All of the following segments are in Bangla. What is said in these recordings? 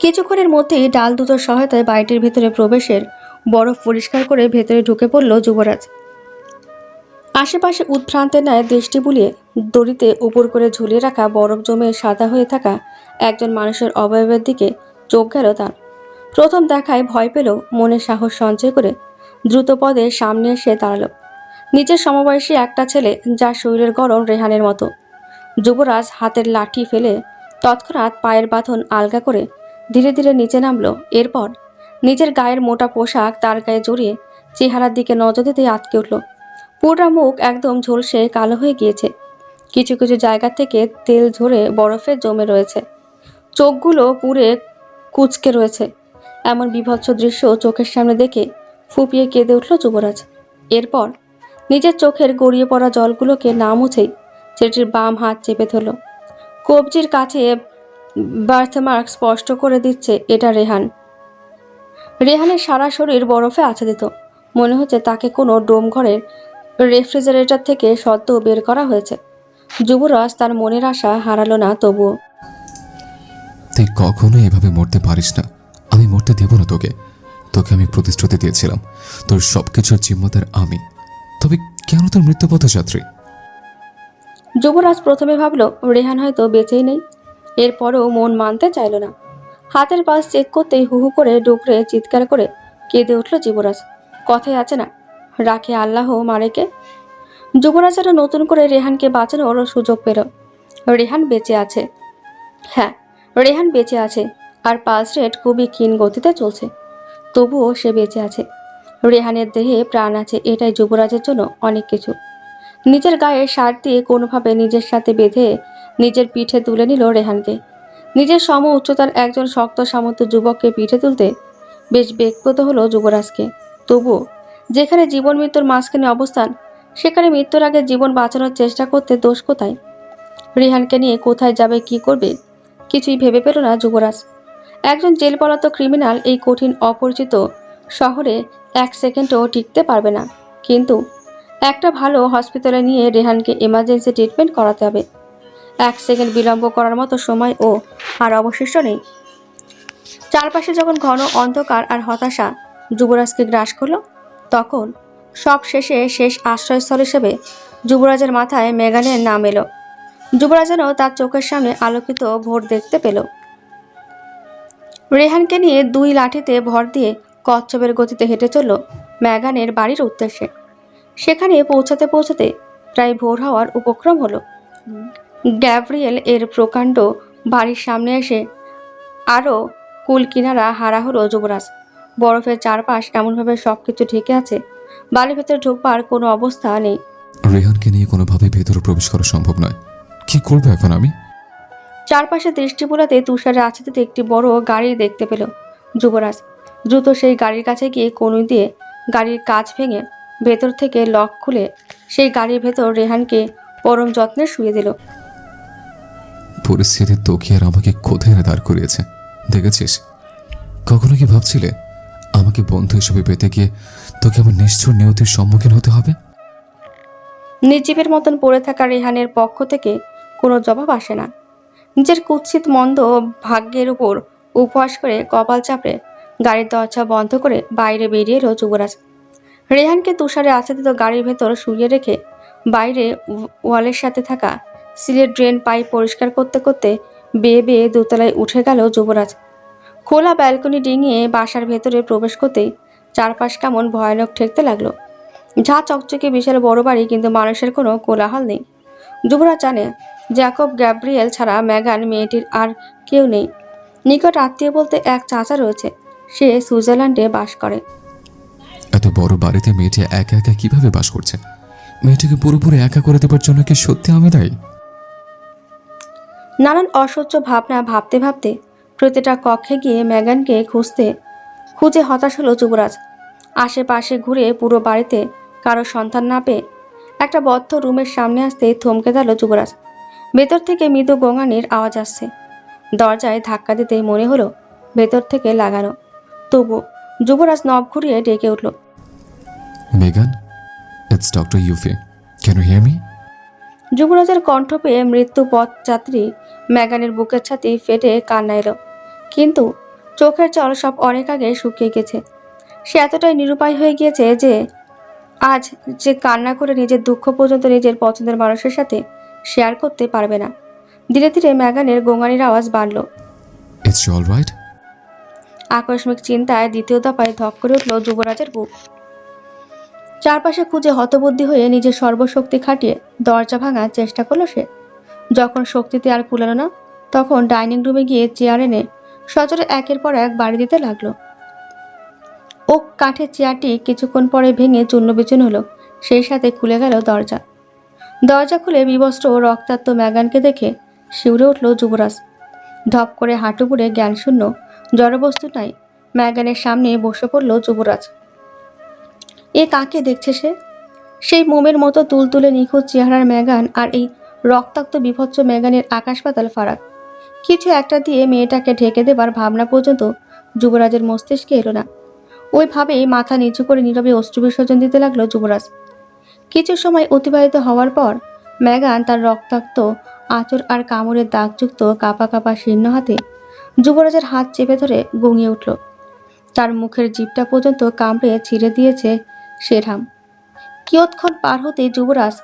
কিছুক্ষণের মধ্যেই ডাল দুটোর সহায়তায় বাড়িটির ভেতরে প্রবেশের বরফ পরিষ্কার করে ভেতরে ঢুকে পড়ল যুবরাজ। আশেপাশে উৎভ্রান্তের ন্যায় দৃষ্টি বুলিয়ে দড়িতে উপর করে ঝুলিয়ে রাখা বরফ জমে সাদা হয়ে থাকা একজন মানুষের অবয়বের দিকে চোখ গেল তার। প্রথম দেখায় ভয় পেল, মনে সাহস সঞ্চয় করে দ্রুত পদে সামনে এসে দাঁড়াল। নিজের সমবয়সী একটা ছেলে যার শরীরের গরম রেহানের মতো। যুবরাজ হাতের লাঠি ফেলে তৎক্ষণাৎ পায়ের বাঁধন আলগা করে ধীরে ধীরে নিচে নামলো। এরপর নিজের গায়ের মোটা পোশাক তার গায়ে জড়িয়ে চেহারার দিকে নজর দিতে আটকে উঠল। পুরো মুখ একদম ঝলসে কালো হয়ে গিয়েছে। কিছু কিছু জায়গা থেকে তেল ঝরে বরফে জমে রয়েছে। চোখগুলো পুড়ে কুচকে রয়েছে। এমন বিভৎস দৃশ্য চোখের সামনে দেখে ফুপিয়ে কেঁদে উঠল যুবরাজ। এরপর নিজের চোখের গড়িয়ে পড়া জলগুলোকে না মুছেই ছেলেটির বাম হাত চেপে ধরল। কবজির কাছে বার্থমার্ক স্পষ্ট করে দিচ্ছে এটা রেহান। রেহানের সারা শরীর বরফে আছে দিত মনে হচ্ছে তাকে কোনো ডোম ঘরের রেফ্রিজারেটর থেকে সদ্য বের করা হয়েছে। যুবরাজ তার মনের আশা হারালো না, তবুও। তুই কখনো এভাবে মরতে পারিস না। আমি মরতে দেব না তোকে। তোকে আমি প্রতিশ্রুতি দিয়েছিলাম। তোর সব কিছুর জিম্মাদার আমি। তবে কেন তোর মৃত্যু পথযাত্রী যুবরাজ প্রথমে ভাবল, রেহান হয়তো বেঁচেই নেই। এরপরও মন মানতে চাইল না। হাতের পাশ চেক করতেই হু হু করে ডুকরে চিৎকার করে কেঁদে উঠল যুবরাজ। কথায় আছে না, রাখে আল্লাহ মারেকে। যুবরাজেরা নতুন করে রেহানকে বাঁচানোর সুযোগ পেল। রেহান বেঁচে আছে। হ্যাঁ রেহান বেঁচে আছে আর পালস রেট খুবই ক্ষীণ গতিতে চলছে। তবুও সে বেঁচে আছে। রেহানের দেহে প্রাণ আছে, এটাই যুবরাজের জন্য অনেক কিছু। নিজের গায়ে শার্ট দিয়ে কোনোভাবে নিজের সাথে বেঁধে নিজের পিঠে তুলে নিল রেহানকে। নিজের সম উচ্চতার একজন শক্ত সামর্থ্য যুবককে পিঠে তুলতে বেশ বেগপ্রত হলো যুবরাজকে। তবুও যেখানে জীবন মৃত্যুর মাঝখানে অবস্থান, সেখানে মৃত্যুর আগে জীবন বাঁচানোর চেষ্টা করতে দোষ কোথায়? রেহানকে নিয়ে কোথায় যাবে, কি করবে, কিছুই ভেবে পেল না যুবরাজ। একজন জেল পলাতক ক্রিমিনাল এই কঠিন, অপরিচিত শহরে এক সেকেন্ডও টিকতে পারবে না। কিন্তু একটা ভালো হসপিটালে নিয়ে রেহানকে এমার্জেন্সি ট্রিটমেন্ট করাতে হবে। এক সেকেন্ড বিলম্ব করার মতো সময় ও আর অবশিষ্ট নেই। চারপাশে যখন ঘন অন্ধকার আর হতাশা যুবরাজকে গ্রাস করল, তখন সব শেষে শেষ আশ্রয়স্থল হিসেবে যুবরাজের মাথায় মেগানের নাম এলো। যুবরাজ যেন তার চোখের সামনে আলোকিত ভোর দেখতে পেল। রেহানকে নিয়ে দুই লাঠিতে ভর দিয়ে কচ্ছপের গতিতে হেঁটে চলল ম্যাগানের বাড়ির উদ্দেশ্যে। সেখানে পৌঁছাতে পৌঁছাতে প্রায় ভোর হওয়ার উপক্রম হলো। গ্যাব্রিয়েল এর প্রকাণ্ড বাড়ির সামনে এসে আরও কুল কিনারা হারা হলো যুবরাজ। বরফের চারপাশ এমনভাবে সব কিছু ঢেকে আছে বাড়ির ভেতরে ঢুকবার কোনো অবস্থা নেই। রেহানকে নিয়ে কোনোভাবেই ভেতরে প্রবেশ করা সম্ভব নয়। কি করব এখন আমি? চারপাশে দৃষ্টি বোলাতে তুষারে আছাদিতে একটি বড় গাড়ি দেখতে পেল। যুবরাজ দ্রুত সেই গাড়ির কাছে গিয়ে কনুই দিয়ে গাড়ির কাজ ভেঙে ভেতর থেকে লক খুলে সেই গাড়ির ভেতর রেহানকে পরম যত্নে শুয়ে দিল। পরিস্থিতি তোকে আর আমাকে কোথায় দাঁড় করিয়েছে? দেখেছিস? কখনো কি ভাবছিলে আমাকে বন্ধু হিসেবে পেতে গিয়ে তোকে আমার নিষ্ঠুর নিয়তির সম্মুখীন হতে হবে? নির্জীবের মতন পড়ে থাকা রেহানের পক্ষ থেকে কোনো জবাব আসে না। নিজের কুৎসিত মন্দ ভাগ্যের উপর উপহাস করে কপাল চাপড়ে গাড়ির দরজা বন্ধ করে বাইরে বেরিয়ে এলো যুবরাজ। রেহানকে তুষারে আচ্ছাদিত গাড়ির ভেতর শুয়ে রেখে বাইরে ওয়া- ওয়ালের সাথে থাকা সিলের ড্রেন পাইপ পরিষ্কার করতে করতে বেয়ে বেয়ে দোতলায় উঠে গেল যুবরাজ। খোলা ব্যালকনি ডিঙিয়ে বাসার ভেতরে প্রবেশ করতেই চারপাশ কেমন ভয়ানক ঠেকতে লাগল। ঝা চকচকে বিশাল বড় বাড়ি, কিন্তু মানুষের কোনো কোলাহল নেই। যুবরাজ জানে, জ্যাকব গ্যাব্রিয়েল ছাড়া ম্যাগান মেয়েটির আর কেউ নেই। নিকট আত্মীয় বলতে এক চাচা রয়েছে। সে সুইজারল্যান্ডে বাস করে। এত বড় বাড়িতে মেয়েটি একা একা কীভাবে বাস করছে? মেয়েটিকে পুরোপুরি একা করে দেবার জন্য কি সত্যি আমি দায়ী? নানান অসহ্য ভাবনা ভাবতে ভাবতে প্রতিটা কক্ষে গিয়ে ম্যাগানকে খুঁজতে খুঁজে হতাশ হলো যুবরাজ। আশেপাশে ঘুরে পুরো বাড়িতে কারও সন্ধান না পেয়ে একটা বদ্ধ রুমের সামনে আসতে থমকে গেল যুবরাজ। ভেতর থেকে মৃদু গোঙানির আওয়াজ আসছে। দরজায় ধাক্কা দিতেই মনে হলো ভেতর থেকে লাগানো। তবু যুবরাজ নব ঘুরিয়ে ডেকে উঠল। মেগান ইটস ডক্টর ইউফি ক্যান ইউ হিয়ার মি যুবরাজের কণ্ঠ পেয়ে মৃত্যু পথযাত্রী ম্যাগানের বুকের ছাতি ফেটে কান্না এলো। কিন্তু চোখের জল সব অনেক আগে শুকিয়ে গেছে। সে এতটাই নিরুপায় হয়ে গিয়েছে যে আজ যে কান্না করে নিজের দুঃখ পর্যন্ত নিজের পছন্দের মানুষের সাথে শেয়ার করতে পারবে না। ধীরে ধীরে ম্যাগানের গোঙানির আওয়াজ বাড়ল। ইটস আকস্মিক চিন্তায় দ্বিতীয় দফায় ধক করে উঠল যুবরাজের বুক। চারপাশে খুঁজে হতবুদ্ধি হয়ে নিজের সর্বশক্তি খাটিয়ে দরজা ভাঙার চেষ্টা করল সে। যখন শক্তিতে আর কুলালো না, তখন ডাইনিং রুমে গিয়ে চেয়ার এনে সচরে একের পর এক বাড়ি দিতে লাগল। ও কাঠের চেয়ারটি কিছুক্ষণ পরে ভেঙে চূর্ণ বিচূর্ণ হলো। সেই সাথে খুলে গেল দরজা। দরজা খুলে বিবস্ত্র রক্তাক্ত ম্যাগানকে দেখে শিউরে উঠল যুবরাজ। ধপ করে হাঁটু পুড়ে জ্ঞানশূন্য, জড়বস্তু নাই, ম্যাগানের সামনে বসে পড়ল যুবরাজ। এ কাকে দেখছে সে? সেই মোমের মতো তুলতুলে নিখুঁত চেহারার ম্যাগান আর এই রক্তাক্ত বিভৎস ম্যাগানের আকাশ পাতাল ফারাক। কিছু একটা দিয়ে মেয়েটাকে ঢেকে দেবার ভাবনা পর্যন্ত যুবরাজের মস্তিষ্কে এলো না। ওইভাবেই মাথা নিচু করে নীরবে অশ্রু বিসর্জন দিতে লাগল যুবরাজ। কিছু সময় অতিবাহিত হওয়ার পর ম্যাগান তার রক্তাক্ত আঁচড় আর কামড়ের দাগযুক্ত কাপা কাপা শীর্ণ হাতে যুবরাজের হাত চেপে ধরে গঙিয়ে উঠল। তার মুখের জিপটা পর্যন্ত কামড়ে ছিঁড়ে দিয়েছে শেরহাম। কিয়ৎক্ষণ পার হতে যুবরাজ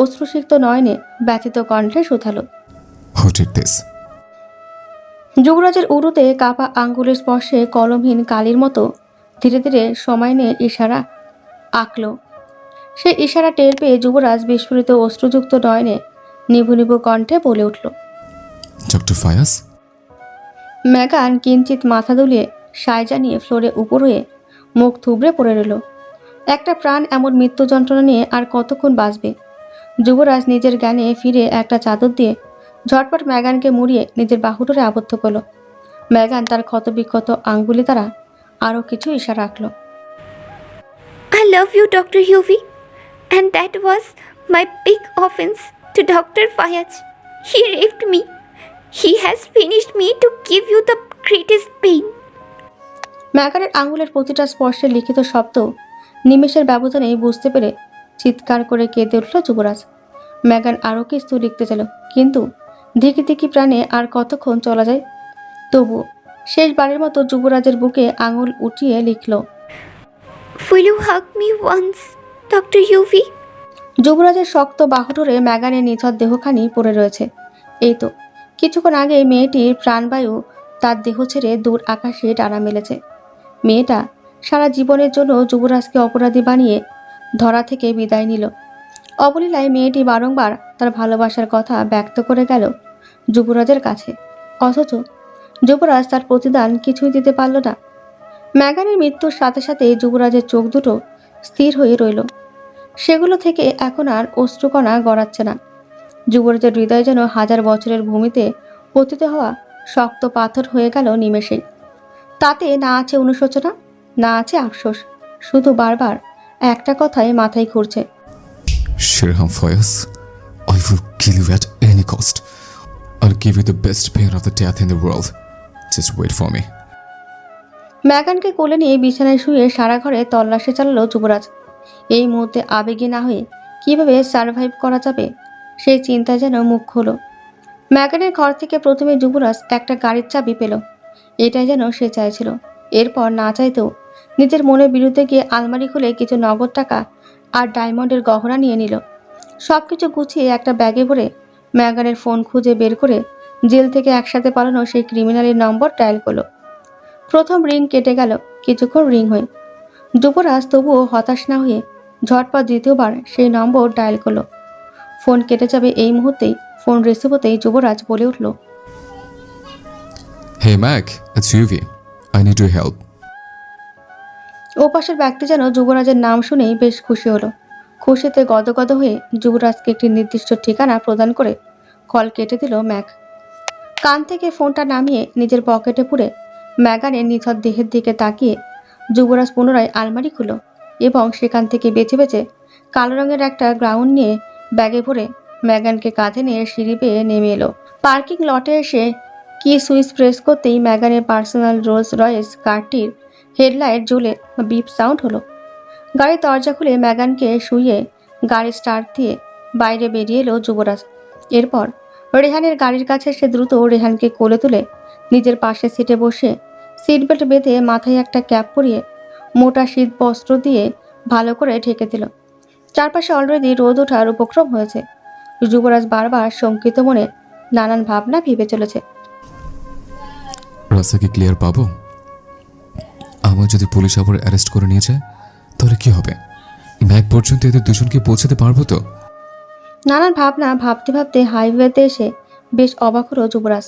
অশ্রুসিক্ত নয়নে ব্যথিত কণ্ঠে শুধালো। হু ডিড দিস যুবরাজের উরুতে কাপা আঙ্গুলের স্পর্শে কলমহীন কালির মতো ধীরে ধীরে সময় নিয়ে ইশারা আঁকল। সে ইশারা টের পেয়ে যুবরাজ বিস্ফোরিত অশ্রুযুক্ত নয়নে নিভু নিভু কণ্ঠে বলে উঠল ডক্টর ফায়াস ম্যাগান কিঞ্চিত মাথা দুলিয়ে সায় জানিয়ে ফ্লোরে উপর হয়ে মুখ থুবড়ে পড়ে রইল। একটা প্রাণ এমন মৃত্যু যন্ত্রণা নিয়ে আর কতক্ষণ বাঁচবে যুবরাজ নিজের জ্ঞানে ফিরে একটা চাদর দিয়ে ঝটপট ম্যাগানকে মুড়িয়ে নিজের বাহুডোরে আবদ্ধ করল ম্যাগান তার ক্ষতবিক্ষত আঙ্গুলি দ্বারা আরও কিছু ইশারা রাখল I love you, Dr. Huvi. And that was my big offense to Dr. Fayaz. He raped me he has finished me to give you the greatest pain. ম্যাগানের আঙুলের প্রতিটা স্পর্শে লিখিত শব্দ নিমেষের ব্যবধানেই বুঝতে পেরে চিৎকার করে কেঁদে উঠল যুবরাজ ম্যাগান আরও কিছু লিখতে চাইল কিন্তু ধিকি ধিকি প্রাণে আর কতক্ষণ চলা যায় তবু শেষবারের মতো যুবরাজের বুকে আঙুল উঠিয়ে লিখল. Huvi? যুবরাজের শক্ত বাহু ধরে ম্যাগানের নিথর দেহখানি পড়ে রয়েছে এই তো কিছুক্ষণ আগে মেয়েটির প্রাণবায়ু তার দেহ ছেড়ে দূর আকাশে ডানা মেলেছে মেয়েটা সারা জীবনের জন্য যুবরাজকে অপরাধী বানিয়ে ধরা থেকে বিদায় নিল। অবলীলায় মেয়েটি বারংবার তার ভালোবাসার কথা ব্যক্ত করে গেল যুবরাজের কাছে। অথচ যুবরাজ তার প্রতিদান কিছুই দিতে পারল না। ম্যাগানের মৃত্যুর সাথে সাথে যুবরাজের চোখ দুটো স্থির হয়ে রইল। সেগুলো থেকে এখন আর অশ্রুকণা গড়াচ্ছে না। যুবরাজের হৃদয় যেন হাজার বছরের ভূমিতে পতিত হওয়া শক্ত পাথর হয়ে গেল নিমেষেই তাতে না আছে অনুশোচনা না আছে আফসোস শুধু বারবার একটা কথাই মাথায় ঘুরছে Shirham Fayas, I will kill you at any cost. I'll give you the best pain of the death in the world. Just wait for me. ম্যাগানকে কোলে নিয়ে বিছানায় শুয়ে সারা ঘরে তল্লাশি চালালো যুবরাজ এই মুহূর্তে আবেগে না হয়ে কীভাবে সার্ভাইভ করা যাবে সেই চিন্তা যেন মুখ হলো ম্যাগানের ঘর থেকে প্রথমে যুবরাজ একটা গাড়ির চাবি পেল এটাই যেন সে চাইছিল এরপর না চাইতেও নিজের মনের বিরুদ্ধে গিয়ে আলমারি খুলে কিছু নগদ টাকা আর ডায়মন্ডের গহনা নিয়ে নিল। সব কিছু গুছিয়ে একটা ব্যাগে ভরে ম্যাগানের ফোন খুঁজে বের করে জেল থেকে একসাথে পালানো সেই ক্রিমিনালের নম্বর ডায়াল করল। প্রথম রিং কেটে গেল কিছুক্ষণ রিং হয়ে। যুবরাজ তবুও হতাশ না হয়ে ঝটপট দ্বিতীয়বার সেই নম্বর ডায়াল করল। ফোন কেটে যাবে এই মুহূর্তেই ফোন রিসিভ যুবরাজ বলে উঠল Hey Mac, it's Yuvi. I need your help. ওপাশের ব্যক্তি যেন যুবরাজের নাম শুনেই বেশ খুশি হলো খুশিতে গদগদ হয়ে যুবরাজকে একটি নির্দিষ্ট ঠিকানা প্রদান করে কল কেটে দিল ম্যাক কান থেকে ফোনটা নামিয়ে নিজের পকেটে পুরে ম্যাগানের নিথর দেহের দিকে তাকিয়ে যুবরাজ পুনরায় আলমারি খুলো এবং সেখান থেকে বেছে বেছে কালো রঙের একটা গ্রাউন্ড নিয়ে ব্যাগে ভরে ম্যাগানকে কাঁধে নিয়ে সিঁড়ি পেয়ে নেমে এলো পার্কিং লটে এসে কি সুইচ প্রেস করতেই ম্যাগানের পার্সোনাল রোলস রয়েস কারটির হেডলাইট জ্বলে বিপ সাউন্ড হলো। গাড়ির দরজা খুলে ম্যাগানকে শুয়ে গাড়ি স্টার্ট দিয়ে বাইরে বেরিয়ে এলো যুবরাজ। এরপর রেহানের গাড়ির কাছে সে দ্রুত রেহানকে কোলে তুলে নিজের পাশে সিটে বসে সিট বেল্ট বেঁধে মাথায় একটা ক্যাপ পরিয়ে মোটা শীত বস্ত্র দিয়ে ভালো করে ঢেকে দিল। চারপাশে অলরেডি রোদ ওঠার উপক্রম হয়েছে। যুবরাজ বারবার শঙ্কিত মনে নানান ভাবনা ভেবে চলেছে। রাস্তাকে ক্লিয়ার পাবো? আমার যদি পুলিশ আবার অ্যারেস্ট করে নিয়ে যায়, তাহলে কি হবে? ম্যাক পর্যন্ত এদের দুজনকে পৌঁছাতে পারব তো? নানান ভাবনা ভাবতে ভাবতে হাইওয়েতে এসে বেশ অবাক হলো যুবরাজ।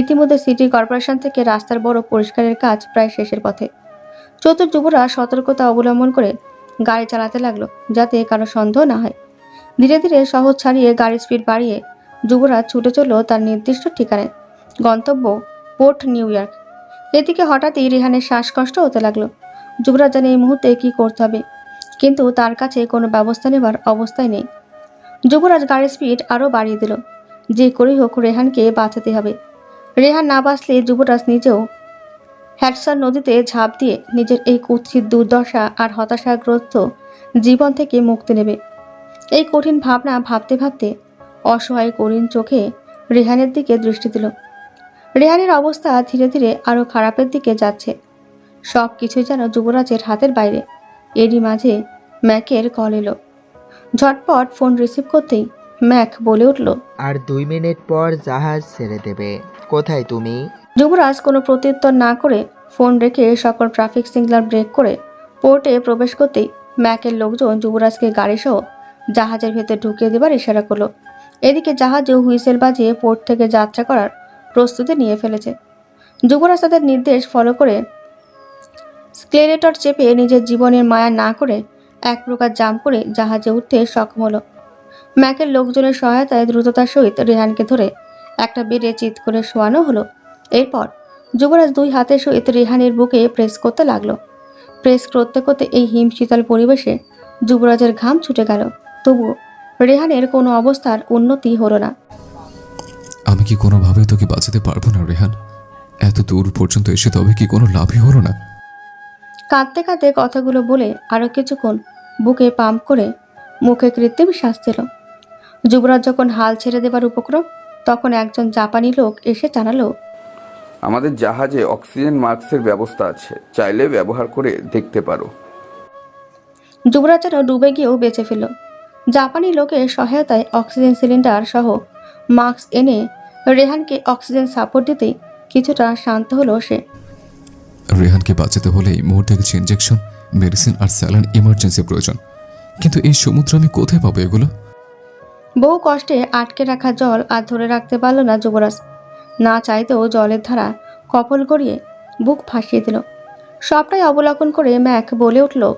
ইতিমধ্যে সিটি কর্পোরেশন থেকে রাস্তার বড় পরিষ্কারের কাজ প্রায় শেষের পথে। চতুর যুবরাজ সতর্কতা অবলম্বন করে গাড়ি চালাতে লাগল যাতে কারও সন্দেহ না হয়। ধীরে ধীরে শহর ছাড়িয়ে গাড়ির স্পিড বাড়িয়ে যুবরাজ ছুটে চলল তার নির্দিষ্ট ঠিকানায়। গন্তব্য পোর্ট নিউ ইয়র্ক। এদিকে হঠাৎই রেহানের শ্বাসকষ্ট হতে লাগল। যুবরাজ জানে এই মুহূর্তে কী করতে হবে, কিন্তু তার কাছে কোনো ব্যবস্থা নেবার অবস্থায় নেই। যুবরাজ গাড়ির স্পিড আরও বাড়িয়ে দিল, যে করেই হোক রেহানকে বাঁচাতে হবে। রেহান না বাঁচলে যুবরাজ নিজেও হ্যাটসার নদীতে ঝাঁপ দিয়ে নিজের এই কুৎসিত দুর্দশা আর হতাশাগ্রস্ত জীবন থেকে মুক্তি নেবে। এই কঠিন ভাবনা ভাবতে ভাবতে অসহায় করিন চোখে রেহানের দিকে দৃষ্টি দিল। রেহানের অবস্থা ধীরে ধীরে আরও খারাপের দিকে যাচ্ছে। সব কিছুই যেন যুবরাজের হাতের বাইরে। এরই মাঝে ম্যাকের কল এলো। ঝটপট ফোন রিসিভ করতেই ম্যাক বলে উঠল আর দুই মিনিট পর জাহাজ ছেড়ে দেবে। কোথায় তুমি? যুবরাজ কোনো প্রত্যুত্তর না করে ফোন রেখে সকল ট্রাফিক সিগন্যাল ব্রেক করে পোর্টে প্রবেশ করতেই ম্যাকের লোকজন যুবরাজকে গাড়িসহ জাহাজের ভেতর ঢুকিয়ে দেবার ইশারা করল। এদিকে জাহাজেও হুইসেল বাজিয়ে পোর্ট থেকে যাত্রা করার প্রস্তুতি নিয়ে ফেলেছে। যুবরাজ তাদের নির্দেশ ফলো করে স্ক্লেরেটর চেপে নিজের জীবনের মায়া না করে এক প্রকার জাম করে জাহাজে উঠতে সক্ষম হলো। ম্যাকের লোকজনের সহায়তায় দ্রুততার সহিত রেহানকে ধরে একটা বেডে চিৎ করে শোয়ানো হলো। এরপর যুবরাজ দুই হাতের সহিত রেহানের বুকে প্রেস করতে লাগল। প্রেস করতে করতে এই হিমশীতল পরিবেশে যুবরাজের ঘাম ছুটে গেল। তবুও রেহানের কোনো অবস্থার উন্নতি হলো না। আমি কি কোনোভাবেই তোকে বাঁচাতে পারব না রেহান? এত দূর পর্যন্ত এসে তবে কি কোনো লাভই হলো না? কাঁদতে কাঁদতে কথাগুলো বলে আরও কিছুক্ষণ বুকে পাম্প করে মুখে কৃত্রিম শ্বাস দিল। যুবরাজ যখন হাল ছেড়ে দেবার উপক্রম তখন একজন জাপানি লোক এসে জানালো আমাদের জাহাজে অক্সিজেন মাস্কের ব্যবস্থা আছে। চাইলে ব্যবহার করে দেখতে পারো। যুবরাজ যেন ডুবে গিয়েও বেঁচে ফেলল জাপানি লোকের সহায়তায় অক্সিজেন সিলিন্ডার সহ মাস্ক এনে রেহানকে অক্সিজেন সাপোর্ট দিতেই কিছুটা শান্ত হলো সে। রেহানকে বাঁচাতে হলে এই মুহূর্তে কিছু ইঞ্জেকশন মেডিসিন আর স্যালান ইমার্জেন্সি প্রয়োজন। কিন্তু এই সমুদ্র আমি কোথায় পাবো এগুলো? বহু কষ্টে আটকে রাখা জল আর ধরে রাখতে পারল না যুবরাজ। না চাইতেও জলের ধারা কপল গড়িয়ে বুক ফাঁসিয়ে দিল। সবটাই অবলোকন করে ম্যাক বলে উঠল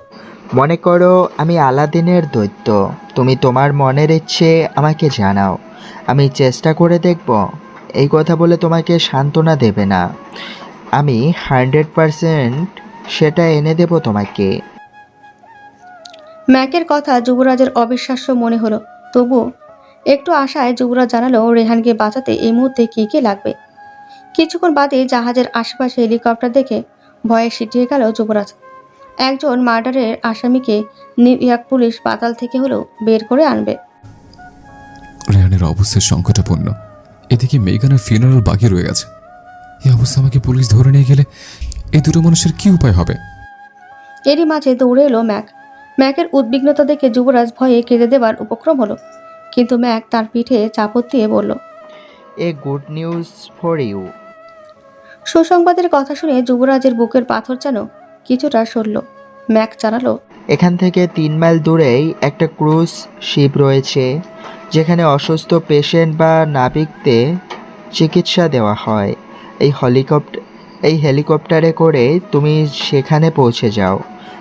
মনে করো আমি আলাদিনের দৈত্য। তুমি তোমার মনের ইচ্ছে আমাকে জানাও। আমি চেষ্টা করে দেখব। এই কথা বলে তোমাকে সান্ত্বনা দেবে না। আমি হান্ড্রেড পারসেন্ট সেটা এনে দেব তোমাকে। ম্যাকের কথা যুবরাজের অবিশ্বাস্য মনে হলো। তবুও একটু আশায় যুবরাজ জানালো, রেহানকে বাঁচাতে এই মুহূর্তে কী কী লাগবে? কিছুক্ষণ বাদে জাহাজের আশেপাশে হেলিকপ্টার দেখে ভয়ে সিটিয়ে গেল যুবরাজ। একজন মার্ডারের আসামিকে নিউ ইয়র্ক পুলিশ পাতাল থেকে হলেও বের করে আনবে। রেহানের অবস্থার সংকটাপূর্ণ এদিকে মেগানের ফিনারাল বাকি রয়ে গেছে। এই অবস্থা আমাকে পুলিশ ধরে নিয়ে গেলে এই দুটো মানুষের কি উপায় হবে? এরই মাঝে দৌড়ে এলো ম্যাক। ম্যাকের উদ্বিগ্নতা দেখে যুবরাজ ভয়ে কেঁদে দেবার উপক্রম হলো। কিন্তু ম্যাক তার পিঠে চাপত দিয়ে বলল a good news for you. সুসংবাদের কথা শুনে যুবরাজের বুকের পাথর যেন কিছুটা সরল। ম্যাক জানালো এখান থেকে তিন মাইল দূরেই একটা ক্রুজ শিপ রয়েছে। যেখানে অসুস্থ পেশেন্ট বা নাবিকদের চিকিৎসা দেওয়া হয়। এই হেলিকপ্টার এই হেলিকপ্টারে করে তুমি সেখানে পৌঁছে যাও।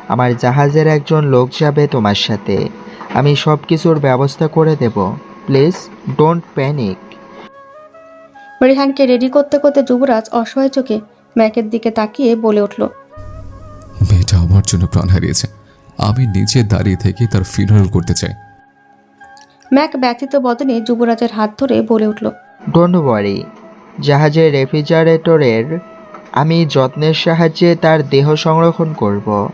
আমার জাহাজের একজন লোক যাবে তোমার সাথে। আমি সব কিছুর ব্যবস্থা করে দেব। প্লিজ ডোন্ট প্যানিক রেহানকে রেডি করতে করতে যুবরাজ অসহায় চোখে ম্যাকের দিকে তাকিয়ে বলে উঠল মেয়েটা আমার জন্য প্রাণ হারিয়েছে। আমি নিচে দাঁড়িয়ে থেকে তার ফিনারাল করতে চাই। ম্যাক ব্যথিত বদনে যুবরাজের হাত ধরে বলে উঠল ডোন্ট ওয়ারি জাহাজের রেফ্রিজারেটরের আমি যত্নের সাহায্যে তার দেহ সংরক্ষণ করব।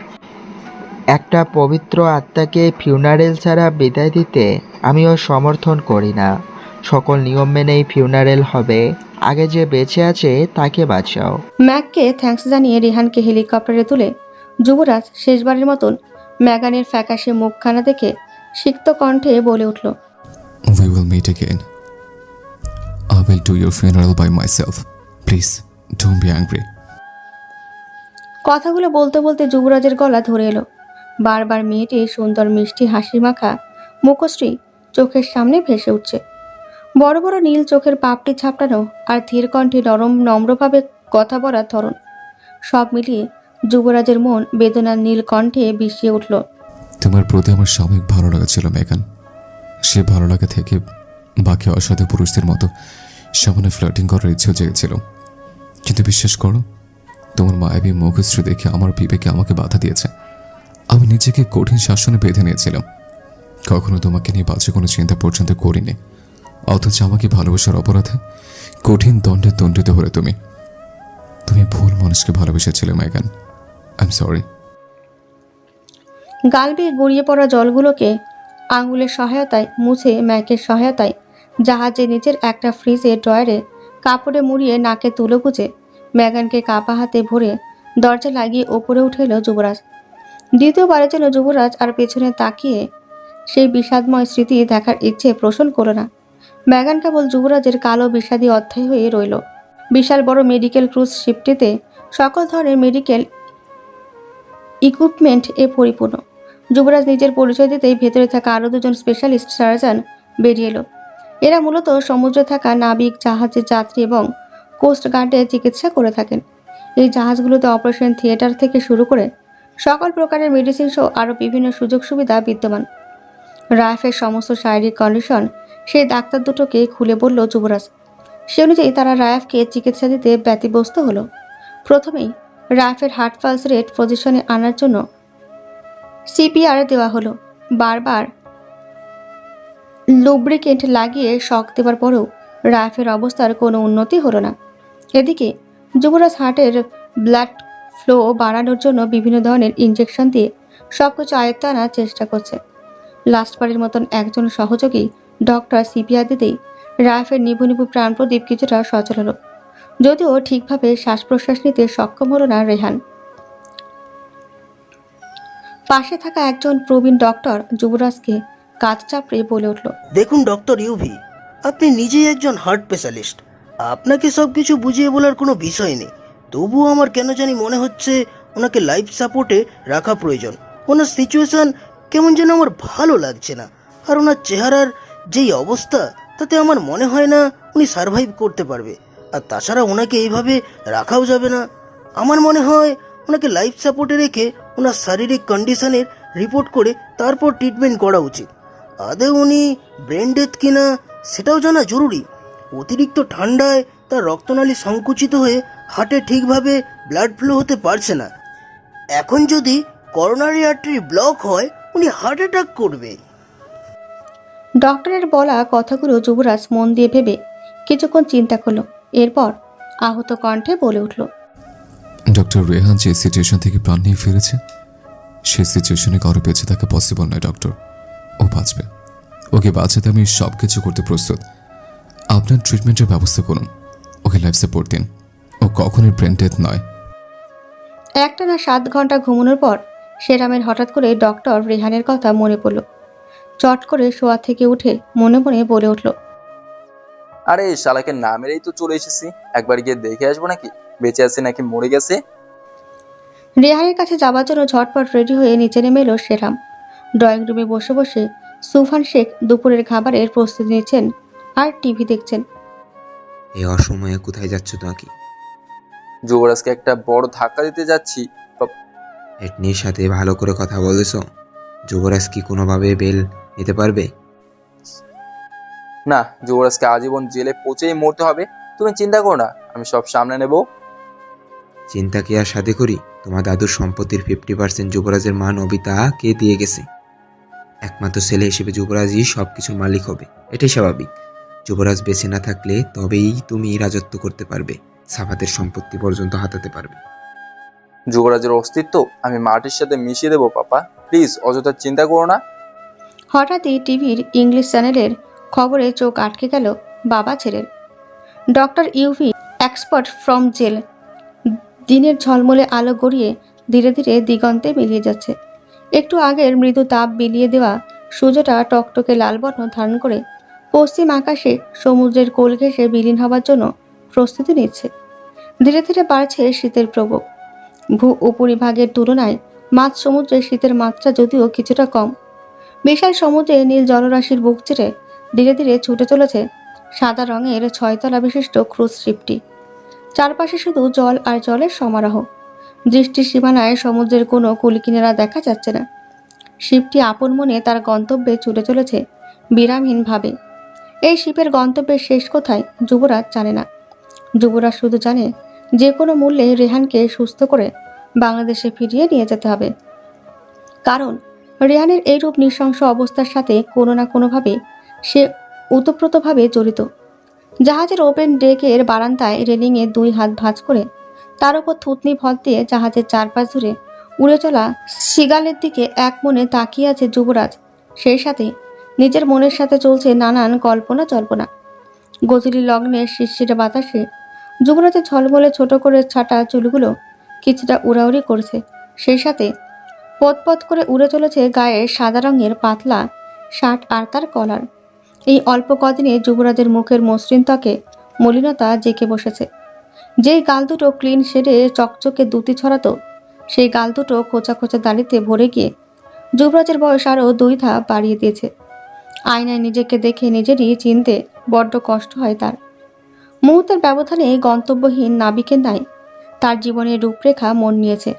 একটা পবিত্র আত্মাকে ফিউনারেল ছাড়া বিদায় দিতে আমিও সমর্থন করি না। সকল নিয়ম মেনেই ফিউনারেল হবে। আগে যে বেঁচে আছে তাকে বাঁচাও। ম্যাককে থ্যাঙ্কস জানিয়ে রিহানকে হেলিকপ্টারে তুলে যুবরাজ শেষবারের মতন ম্যাগানের ফ্যাকাশে মুখখানা দেখে সিক্ত কণ্ঠে বলে উঠল We will meet again. I will do your funeral by myself. Please, don't be angry. কথাগুলো বলতে বলতে যুবরাজের গলা ধরে এলো বারবার মেয়েটির সুন্দর মিষ্টি হাসি মাখা মুখশ্রী চোখের সামনে ভেসে উঠছে বড় বড় নীল চোখের পাপটি ছাপটানো আর ধীর কণ্ঠে নরম নম্রভাবে কথা বলার ধরন সব মিলিয়ে যুবরাজের মন বেদনার নীল কণ্ঠে বিষিয়ে উঠল তোমার প্রতি আমার সাময়িক ভালো লাগা ছিল, মেগান। সে ভালো লাগা থেকে বাকি অসাধু পুরুষদের মতো সামনে ফ্লার্টিং করার ইচ্ছেও জেগেছিল। কিন্তু বিশ্বাস করো, তোমার মায়াবী মুখশ্রী দেখে আমার বিবেকে আমাকে বাধা দিয়েছে। আমি নিজেকে কঠিন শাসনে বেঁধে নিয়েছিলাম। কখনো তোমাকে নিয়ে বাজে কোনো চিন্তা পর্যন্ত করিনি। অথচ আমাকে ভালোবাসার অপরাধে কঠিন দণ্ডে দণ্ডিত হলে তুমি। তুমি ভুল মানুষকে ভালোবেসেছিলে, মেগান। আই এম সরি গাল বেয়ে গড়িয়ে পড়া জলগুলোকে আঙুলের সহায়তায় মুছে ম্যাকের সহায়তায় জাহাজে নিচের একটা ফ্রিজের ড্রয়ারে কাপড়ে মুড়িয়ে নাকে তুলো গুজে ম্যাগানকে কাপা হাতে ভরে দরজা লাগিয়ে ওপরে উঠে এলো যুবরাজ। দ্বিতীয়বারের জন্য যুবরাজ আর পেছনে তাকিয়ে সেই বিষাদময় স্মৃতি দেখার ইচ্ছে পোষণ করল না। ম্যাগান কেবল যুবরাজের কালো বিষাদী অধ্যায় হয়ে রইল। বিশাল বড় মেডিকেল ক্রুজ শিপটিতে সকল ধরনের মেডিকেল ইকুইপমেন্ট এ পরিপূর্ণ। যুবরাজ নিজের পরিচয় দিতেই ভেতরে থাকা আরও দুজন স্পেশালিস্ট সার্জন বেরিয়ে এলো। এরা মূলত সমুদ্রে থাকা নাবিক জাহাজের যাত্রী এবং কোস্ট গার্ডে চিকিৎসা করে থাকেন। এই জাহাজগুলোতে অপারেশন থিয়েটার থেকে শুরু করে সকল প্রকারের মেডিসিন সহ আরও বিভিন্ন সুযোগ সুবিধা বিদ্যমান। রাফের সমস্ত শারীরিক কন্ডিশন সেই ডাক্তার দুটোকে খুলে বলল যুবরাজ। সে অনুযায়ী তারা রায়াফকে চিকিৎসা দিতে ব্যতিব্যস্ত হলো। প্রথমেই রাফের হার্ট পালস রেট পজিশনে আনার জন্য সিপিআর দেওয়া হলো। বারবার লুব্রিকেন্ট লাগিয়ে শক দেওয়ার পরেও রাফের অবস্থার কোনো উন্নতি হলো না। এদিকে যুবরাজ হার্টের ব্লাড ফ্লো বাড়ানোর জন্য বিভিন্ন ধরনের ইঞ্জেকশন দিয়ে সব কিছু আয়ত্তে আনার চেষ্টা করছে। লাস্টবারের মতন একজন সহযোগী ডক্টর সিপিআর দিতেই রাফের নিভু নিভু প্রাণ প্রদীপ কিছুটা সচল হলো। যদিও ঠিকভাবে শ্বাস প্রশ্বাস নিতে সক্ষম হলো না রেহান। পাশে থাকা একজন প্রবীণ ডক্টর যুবরাজকে কাজ চাপড়ে বলে উঠল, দেখুন, ডক্টর ইউভি, আপনি নিজেই একজন হার্ট স্পেশালিস্ট। আপনাকে সব কিছু বুঝিয়ে বলার কোনো বিষয় নেই। তবুও আমার কেন জানি মনে হচ্ছে ওনাকে লাইফ সাপোর্টে রাখা প্রয়োজন। ওনার সিচুয়েশন কেমন যেন আমার ভালো লাগছে না। আর ওনার চেহারার যেই অবস্থা, তাতে আমার মনে হয় না উনি সার্ভাইভ করতে পারবে। আর তাছাড়া ওনাকে এইভাবে রাখাও যাবে না। আমার মনে হয় ওনাকে লাইফ সাপোর্টে রেখে ওনার শারীরিক কন্ডিশনের রিপোর্ট করে তারপর ট্রিটমেন্ট করা উচিত। আদৌ উনি ব্রেন ডেথ কিনা সেটাও জানা জরুরি। অতিরিক্ত ঠান্ডায় তার রক্তনালী সংকুচিত হয়ে হার্টে ঠিকভাবে ব্লাড ফ্লো হতে পারছে না। এখন যদি করোনারি আর্টারি ব্লক হয়, উনি হার্ট অ্যাটাক করবে। ডক্টরের বলা কথাগুলো যুবরাজ মন দিয়ে ভেবে কিছুক্ষণ চিন্তা করল। এরপর আহত কণ্ঠে বলে উঠল ডক্টর রেহান যে সিচুয়েশন থেকে প্রাণ নিয়ে ফিরেছে, সে সিচুয়েশনে কারও বেঁচে থাকা পসিবল নয় ডক্টর ও বাঁচবে। ওকে বাঁচাতে আমি সব কিছু করতে প্রস্তুত। আপনার ট্রিটমেন্টের ব্যবস্থা করুন। ওকে লাইফ সাপোর্ট দিন। ও কখনোই ব্রেন ডেথ নয়। একটা না সাত ঘণ্টা ঘুমানোর পর, সেরামের হঠাৎ করে ডক্টর রেহানের কথা মনে পড়ল। চট করে শোয়া থেকে উঠে মনে মনে বলে উঠল আরে শালাকে না মেরেই তো চলে এসেছি। একবার গিয়ে দেখে আসব নাকি? বেঁচে আছে নাকি মরে গেছে? রেহানের কাছে যাওয়ার জন্য ঝটপট রেডি হয়ে নিচে নেমে এলো সেরাম ড্রয়িং রুমে বসে বসে সুফান শেখ দুপুরের খাবারের প্রস্তুতি নিচ্ছেন আর টিভি দেখছেন। এই অসময়ে কোথায় যাচ্ছ তোমাকে? যুবরাজকে একটা বড় ধাক্কা দিতে যাচ্ছি। হেটনির সাথে ভালো করে কথা বলেছ। যুবরাজ কি কোনোভাবে বেল নিতে পারবে? না যুবরাজকে আজীবন জেলে পচেই মরতে হবে। তুমি চিন্তা করো না আমি সব সামনে নেব। চিন্তা কি আর সাথে করি? তোমার দাদুর সম্পত্তির ফিফটি পার্সেন্ট যুবরাজের মা নবিতা কে দিয়ে গেছে? একমাত্র ছেলে হিসেবে যুবরাজই সব কিছুর মালিক হবে এটাই স্বাভাবিক। যুবরাজ বেঁচে না থাকলে তবেই তুমি রাজত্ব করতে পারবে সাফাতের সম্পত্তি পর্যন্ত হাতাতে পারবে। যুবরাজের অস্তিত্ব আমি মাটির সাথে মিশিয়ে দেবো পাপা। প্লিজ অযথা চিন্তা করো না। হঠাৎই টিভির ইংলিশ চ্যানেলের খবরে চোখ আটকে গেল বাবা ছেলের। Doctor Yuvi, expert from jail, দিনের ঝলমলে আলো গড়িয়ে ধীরে ধীরে দিগন্তে মিলিয়ে যাচ্ছে। একটু আগের মৃদু তাপ বিলিয়ে দেওয়া সূর্যটা টকটকে লাল বর্ণ ধারণ করে পশ্চিম আকাশে সমুদ্রের কোল ঘেঁষে বিলীন হবার জন্য প্রস্তুতি নিচ্ছে। ধীরে ধীরে বাড়ছে শীতের প্রকোপ ভূ উপরিভাগের তুলনায় মাঝ সমুদ্রে শীতের মাত্রা যদিও কিছুটা কম। বিশাল সমুদ্রে নীল জলরাশির বুক চিরে ধীরে ধীরে ছুটে চলেছে সাদা রঙের ছয়তলা বিশিষ্ট ক্রুজ শিপটি। চারপাশে শুধু জল আর জলের সমারোহ। দৃষ্টির সীমানায় সমুদ্রের কোনো কুলকিনারা দেখা যাচ্ছে না। শিপটি আপন মনে তার গন্তব্যে ছুটে চলেছে বিরামহীনভাবে। এই শিপের গন্তব্যের শেষ কোথায় যুবরাজ জানে না। যুবরাজ শুধু জানে যে কোনো মূল্যে রেহানকে সুস্থ করে বাংলাদেশে ফিরিয়ে নিয়ে যেতে হবে। কারণ রেহানের এইরূপ নৃশংস অবস্থার সাথে কোনো না কোনোভাবে সে ওতপ্রোতভাবে জড়িত। জাহাজের ওপেন ডেকের বারান্দায় রেলিংয়ে দুই হাত ভাঁজ করে, তার উপর থুতনি ভর দিয়ে জাহাজের চারপাশ ধরে উড়ে চলা সিগালের দিকে এক মনে তাকিয়ে আছে যুবরাজ। সেই সাথে নিজের মনের সাথে চলছে নানান কল্পনা জল্পনা। গতিলি লগ্নের শিরশিরে বাতাসে যুবরাজের ঝলমলে ছোট করে ছাটা চুলগুলো কিছুটা উড়াউড়ি করছে। সেই সাথে পথ করে উড়ে চলেছে গায়ে সাদা রঙের পাতলা শার্ট আর তার কলার। এই অল্প কদিনে যুবরাজের মুখের মসৃণ ত্বকে মলিনতা জেঁকে বসেছে। যেই গাল দুটো ক্লিন শেডে চকচকে দুটি ছড়াতো, সেই গাল দুটো খোঁচা খোঁচা দাড়িতে ভরে গিয়ে যুবরাজের বয়স আরও দুই ধাপ বাড়িয়ে দিয়েছে। আয়নায় নিজেকে দেখে নিজেরই চিনতে বড্ড কষ্ট হয় তার। মুহূর্তের ব্যবধানে গন্তব্যহীন নাবিকের ন্যায় তার জীবনের রূপরেখা মন নিয়েছে।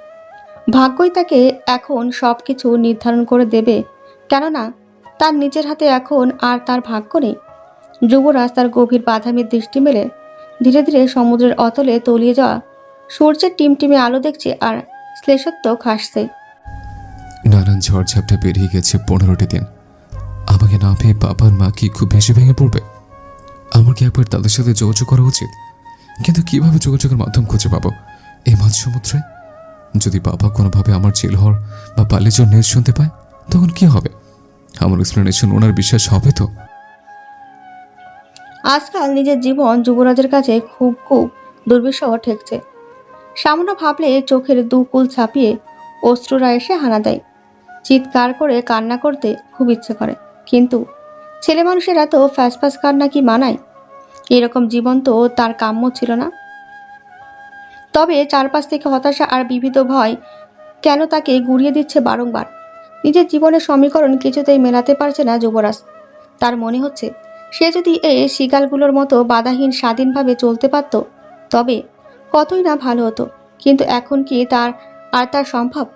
ভাগ্যই তাকে এখন সব কিছু নির্ধারণ করে দেবে, কেননা তার নিজের হাতে এখন আর তার ভাগ্য নেই। যুবরাজ তার গভীর বাধামের দৃষ্টি মেলে। ধীরে ধীরে সমুদ্রের অতলে তলিয়ে যাওয়া সূর্যের টিমটিমে আলো দেখছে আর শ্লেষত্বক হাসছে। নানান ঝড়ঝাপটা পেরিয়ে গেছে পনেরোটি দিন। আমাকে না পেয়ে বাবার মা কি খুব বেশি ভেঙে পড়বে? আমার কি একবার তাদের সাথে যোগাযোগ করা উচিত। কিন্তু কীভাবে যোগাযোগের মাধ্যম খুঁজে পাবো? এই মাঝ সমুদ্রে? যদি বাবা কোনোভাবে আমার জেল হওয়ার বা পালিয়ে নিউজ শুনতে পায়, তখন কি হবে? আমার এক্সপ্লেনেশন ওনার বিশ্বাস হবে তো? আজকাল নিজের জীবন যুবরাজের কাছে খুব খুব দুর্বিষহ ঠেকছে। সামান্য ভাবলে চোখের দুকুল ছাপিয়ে অশ্রুরা এসে হানা দেয়। চিৎকার করে কান্না করতে খুব ইচ্ছে করে। কিন্তু ছেলে মানুষের এত ফ্যাস ফ্যাস কান্না কি মানায়? এরকম জীবন তো তার কাম্য ছিল না। তবে চারপাশ থেকে হতাশা আর বিবিধ ভয় কেন তাকে গুড়িয়ে দিচ্ছে বারংবার? নিজের জীবনের সমীকরণ কিছুতেই মেলাতে পারছে না যুবরাজ। তার মনে হচ্ছে, সে যদি এই শিগালগুলোর মতো বাধাহীন স্বাধীনভাবে চলতে পারত, তবে কতই না ভালো হতো। কিন্তু এখন কি তার আর তার সম্ভব?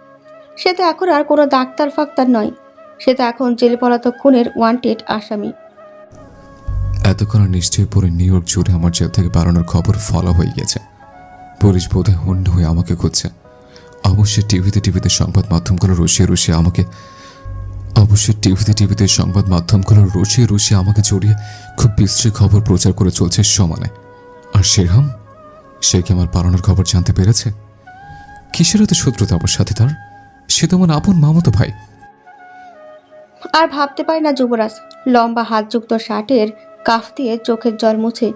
সে তো এখন আর কোনো ডাক্তার ফাক্তার নয়। সে তো এখন জেল পলাতক খুনের ওয়ান্টেড আসামি। এতক্ষণ নিশ্চয়ই পরে নিউ ইয়র্ক জুড়ে আমার জেল থেকে বাড়ানোর খবর ফলো হয়ে গেছে। পুলিশ বোধহয় হন্ড হয়ে আমাকে খুঁজছে। অবশ্যই টিভিতে টিভিতে সংবাদ মাধ্যমগুলো রসিয়ে রসিয়ে আমাকে অবশ্যই টিভিতে টিভিতে সংবাদ মাধ্যমগুলো রসিয়ে রসিয়ে আমাকে জড়িয়ে খুব বিশ্রী খবর প্রচার করে চলছে সমানে। আর সেরকম? সে কি আমার পালানোর খবর জানতে পেরেছে? কিসের হতে শত্রুতা আমার সাথে তার? সে তো আমার আপন মামতো ভাই। আর ভাবতে পারে না যুবরাজ, লম্বা হাতযুক্ত শার্টের কাফ দিয়ে চোখের জল মুছে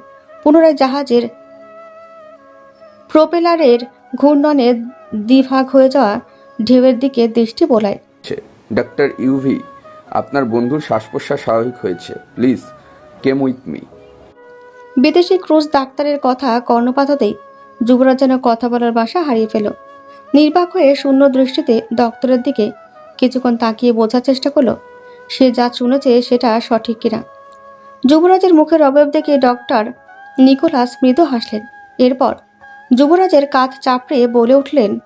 পুনরায় জাহাজের প্রোপেলারের ঘূর্ণনে দ্বিভাগ হয়ে যাওয়া ঢেউয়ের দিকে দৃষ্টি বোলায়। ডাক্তার ইউভি আপনার বন্ধুর শ্বাস প্রশ্বাস স্বাভাবিক হয়েছে। Please came with me. বিদেশি ক্রুজ ডাক্তারের কথা কর্ণপাত হতেই যুবরাজ যেন কথা বলার বাসা হারিয়ে ফেল। নির্বাক হয়ে শূন্য দৃষ্টিতে ডক্টরের দিকে কিছুক্ষণ তাকিয়ে বোঝার চেষ্টা করল সে যা শুনেছে সেটা সঠিক কিনা। যুবরাজের মুখের অবয়ব দেখে ডক্টর নিকোলাস মৃদু হাসলেন। এরপর যুবরাজের কাঁধ চাপড়ে বলে উঠলেন